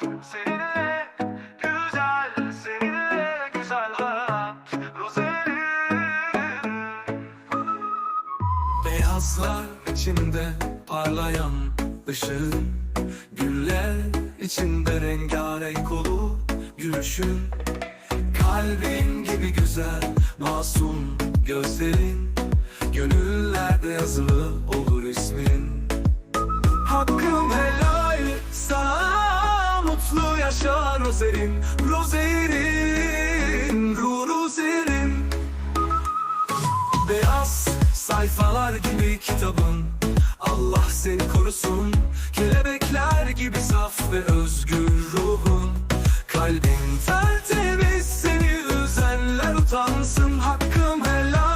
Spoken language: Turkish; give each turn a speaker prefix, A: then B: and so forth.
A: Seninle güzel, seninle güzel hayat
B: Beyazlar içinde parlayan ışığın Güller içinde rengarenk olur gülüşün. Kalbin gibi güzel masum gözlerin Gönüllerde yazılı olur yaşa Rozerin Rozerin Rozerin Beyaz sayfalar gibi kitabın Allah seni korusun. Kelebekler gibi saf ve özgür ruhun. Kalbin tertemiz seni üzenler utansın. Hakkım helal